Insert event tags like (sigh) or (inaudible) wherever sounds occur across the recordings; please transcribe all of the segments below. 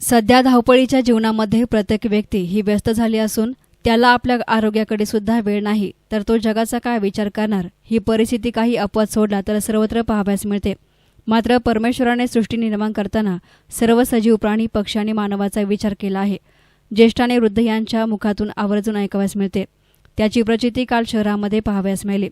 सध्या धावपळीच्या जीवनामध्ये प्रत्येक व्यक्ती ही व्यस्त झाली असून त्याला आपल्या आरोग्याकडे सुद्धा वेळ नाही तर तो जगाचा काय विचार करणार? ही परिस्थिती काही अपवाद सोडला तर सर्वत्र पाहाव्यास मिळते. मात्र परमेश्वराने सृष्टी निर्माण करताना सर्व सजीव प्राणी पक्षी आणि मानवाचा विचार केला आहे. ज्येष्ठ आणि वृद्ध यांच्या मुखातून आवर्जून ऐकाव्यास मिळते. त्याची प्रचिती काल शहरामध्ये पाहाव्यास मिळाली.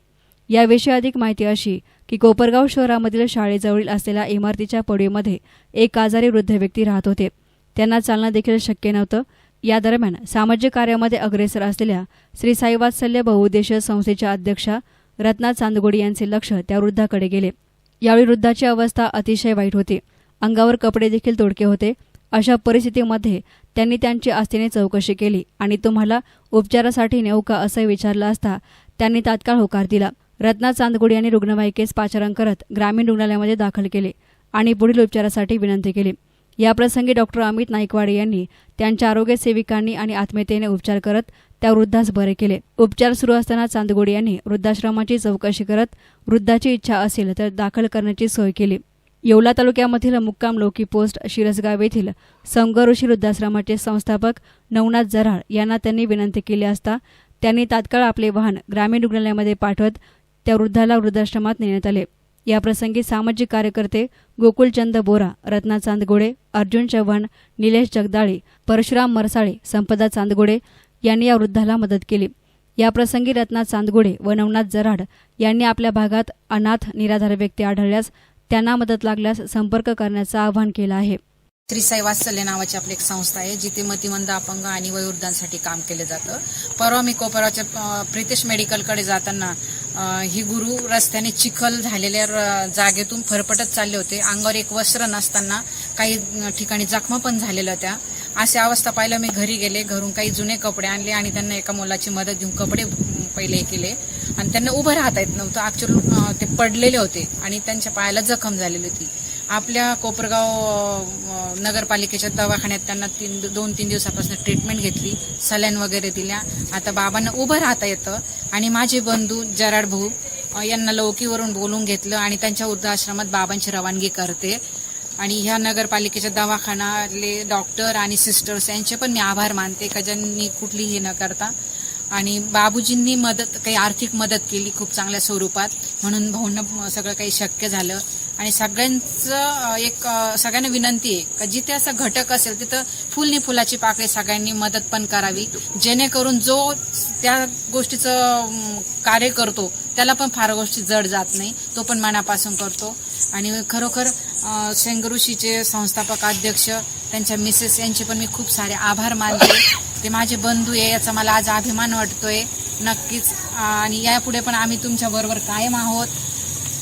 याविषयी अधिक माहिती अशी की कोपरगाव शहरामधील शाळेजवळील असलेल्या इमारतीच्या पडवीमध्ये एक आजारी वृद्ध व्यक्ती राहत होते. त्यांना चालणं देखील शक्य नव्हतं. या दरम्यान सामाजिक कार्यामध्ये अग्रेसर असलेल्या श्री साईवात्सल्य बहुउद्देशीय संस्थेच्या अध्यक्षा रत्ना चांदगोडी यांचे लक्ष त्या वृद्धाकडे गेले. यावेळी वृद्धाची अवस्था अतिशय वाईट होती. अंगावर कपडे देखील तोडके होते. अशा परिस्थितीमध्ये त्यांनी त्यांची आस्थेने चौकशी केली आणि तुम्हाला उपचारासाठी नेऊ का असं विचारलं असता त्यांनी तात्काळ होकार दिला. रत्ना चांदगुडी यांनी रुग्णवाहिकेस पाचारण करत ग्रामीण रुग्णालयामध्ये दाखल केले आणि पुढील उपचारासाठी विनंती केली. याप्रसंगी डॉक्टर अमित नाईकवाडे यांनी त्यांच्या आरोग्य सेविकांनी आणि आत्मीयतेने उपचार करत त्या वृद्धास बरे केले. उपचार सुरू असताना चांदगोडी यांनी वृद्धाश्रमाची चौकशी करत वृद्धाची इच्छा असेल तर दाखल करण्याची सोय केली. येवला तालुक्यामधील मुक्काम लोकी पोस्ट शिरसगाव येथील समगऋषी वृद्धाश्रमाचे संस्थापक नवनाथ जराळ यांना त्यांनी विनंती केली असता त्यांनी तात्काळ आपले वाहन ग्रामीण रुग्णालयामध्ये पाठवत त्या वृद्धाला वृद्धाश्रमात नेण्यात आले. याप्रसंगी सामाजिक कार्यकर्ते गोकुलचंद बोरा रत्ना चांदगोडे अर्जुन चव्हाण निलेश जगदाळे परशुराम मरसाळे संपदा चांदगोडे यांनी या वृद्धाला मदत केली. याप्रसंगी रत्ना चांदगोडे व नवनाथ जराड यांनी आपल्या भागात अनाथ निराधार व्यक्ती आढळल्यास त्यांना मदत लागल्यास संपर्क करण्याचं आवाहन केलं आहे. श्री वात्सल्य नावाची आपली एक संस्था आहे जिथे मतिमंद अपंग आणि वयोवृद्धांसाठी काम केलं जातं. परवा मी कोपराच्या प्रितेश मेडिकलकडे जाताना ही गुरु रस्त्याने चिखल झालेल्या र- जागेतून फरफटत चालले होते. अंगावर एक वस्त्र नसताना काही ठिकाणी जखमा पण झालेल्या होत्या. अशी अवस्था पाहिलं मी घरी गेले. घरून काही जुने कपडे आणले आणि त्यांना एका मुलाची मदत घेऊन कपडे पहिले केले. आणि त्यांना उभं राहता येत नव्हतं. ॲक्च्युअल ते पडलेले होते आणि त्यांच्या पायाला जखम झालेली होती. आपल्या कोपरगाव नगरपालिकेच्या दवाखान्यात त्यांना तीन दोन तीन दिवसापासून ट्रीटमेंट घेतली सलाईन वगैरे दिल्या. आता बाबांना उभं राहता येतं. आणि माझे बंधू जराड भाऊ यांना लौकीवरून बोलून घेतलं आणि त्यांच्या वृद्धाश्रमात बाबांची रवानगी करते. आणि ह्या नगरपालिकेच्या दवाखानाले डॉक्टर आणि सिस्टर्स यांचे पण मी आभार मानते का ज्यांनी कुठलीही न करता आणि बाबूजींनी मदत काही आर्थिक मदत केली खूप चांगल्या स्वरूपात. म्हणून भाऊंना सगळं काही शक्य झालं. आणि सगळ्यांचं एक सगळ्यांना विनंती आहे का जिथे असं घटक असेल तिथं फुलनी फुलाची पाकळी सगळ्यांनी मदत पण करावी. जेणेकरून जो त्या गोष्टीचं कार्य करतो त्याला पण फार गोष्टी जड जात नाही. तो पण मनापासून करतो. आणि खरोखर शेंगऋषीचे संस्थापक अध्यक्ष त्यांच्या मिसेस यांचे पण मी खूप सारे आभार मानते. ते माझे बंधू आहे याचा मला आज अभिमान वाटतोय. नक्कीच आणि यापुढे पण आम्ही तुमच्या बरोबर कायम आहोत.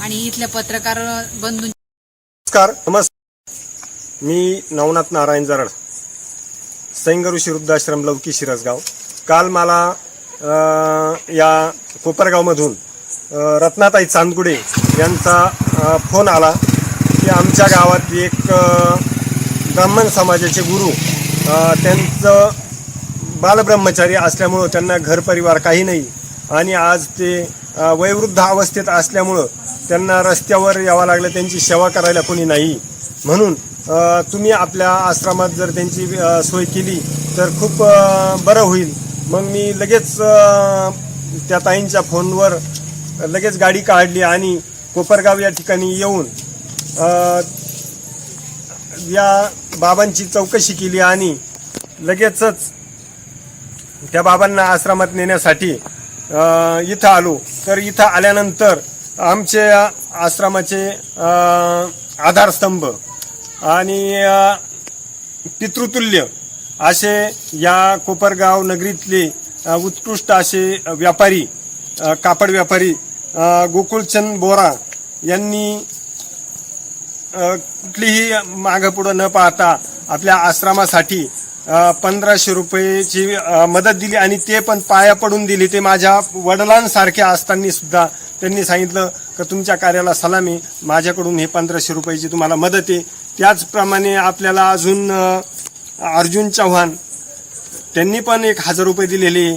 आणि इथल्या पत्रकार बंधू नमस्कार नमस्कार मी नवनाथ नारायण जरड. सैंग ऋषी वृद्धाश्रम लवकी शिरसगाव. काल मला या कोपरगावमधून रत्नाताई चांदगुडे यांचा फोन आला. की आमच्या गावात एक ब्राह्मण समाजाचे गुरु त्यांचं बालब्रह्मचारी असल्यामुळं त्यांना घरपरिवार काही नाही. आणि आज ते वयवृद्ध अवस्थेत असल्यामुळं त्यांना रस्त्यावर यावं लागलं त्यांची सेवा करायला कोणी नाही. म्हणून तुम्ही आपल्या आश्रमात जर त्यांची सोय केली तर खूप बरं होईल. मग मी लगेच त्या ताईंच्या फोनवर लगेच गाडी काढली आणि कोपरगाव या ठिकाणी येऊन या बाबांची चौकशी केली आणि लगेचच त्या बाबांना आश्रमात नेण्यासाठी इथं आलो. तर इथं आल्यानंतर आमचे आश्रमाचे आधारस्तंभ आणि पितृतुल्य असे या कोपरगाव नगरीतले उत्कृष्ट असे व्यापारी कापड व्यापारी गोकुळचंद बोरा यांनी कुठलीही मागं पुढं न पाहता आपल्या आश्रमासाठी पंधराशे रुपयेची मदत दिली आणि ते पण पाया पडून दिली. ते माझ्या वडिलांसारखे असताना सुद्धा त्यांनी सांगितलं की तुमच्या कार्याला सलामी माझ्याकडून हे पंधराशे रुपयाची तुम्हाला मदत आहे. त्याचप्रमाणे आपल्याला अजून अर्जुन चव्हाण त्यांनी पण एक हजार रुपये दिलेले.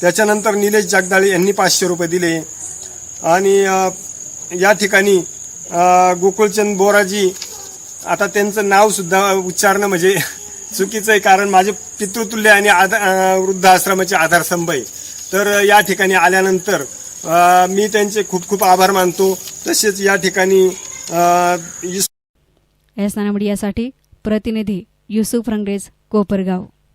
त्याच्यानंतर निलेश जगदाळे यांनी पाचशे रुपये दिले. आणि या ठिकाणी गोकुळचंद बोराजी आता त्यांचं नाव सुद्धा उच्चारणं म्हणजे (laughs) चुकीचं आहे कारण माझे पितृतुल्य आणि आध अं, वृद्धाश्रमाचे आधारस्तंभ आहे. तर या ठिकाणी आल्यानंतर मी त्यांचे खूप खूप आभार मानतो. तसेच या ठिकाणी अं, एस मीडियासाठी प्रतिनिधी युसुफ रंगरेज कोपरगाव.